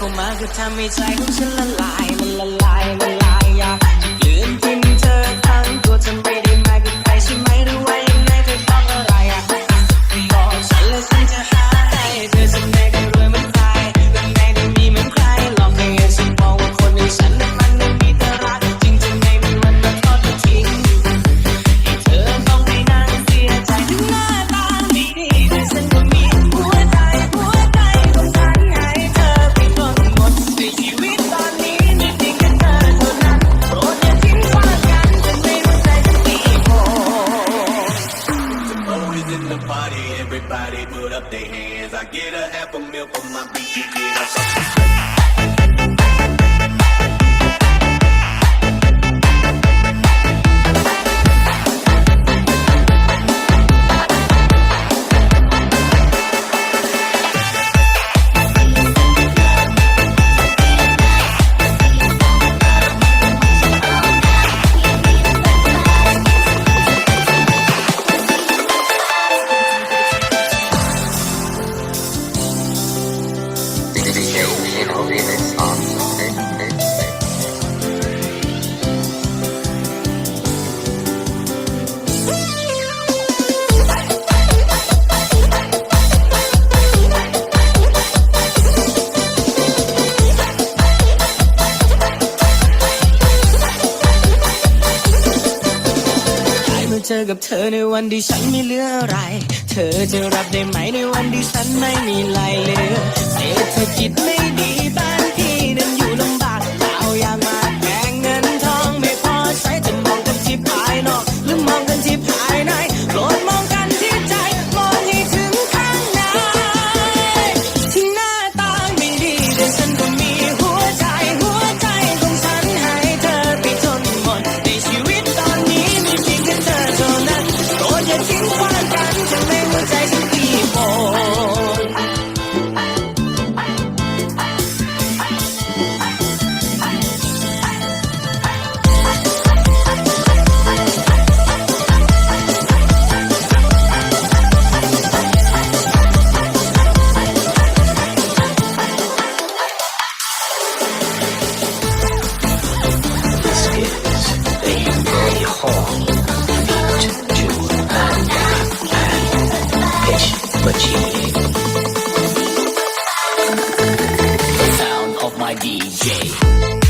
เข้ามาก็ทำให้ใจของฉันละลายละลาย up their hands. I get a half a meal for my beat. You get up. slowly they เจอกับเธอในวันที่ฉันไม่เหลืออะไร เธอจะรับได้ไหมในวันที่ฉันไม่มีลายเหลือเศรษฐกิจไม่ดี machine. The sound of my DJ.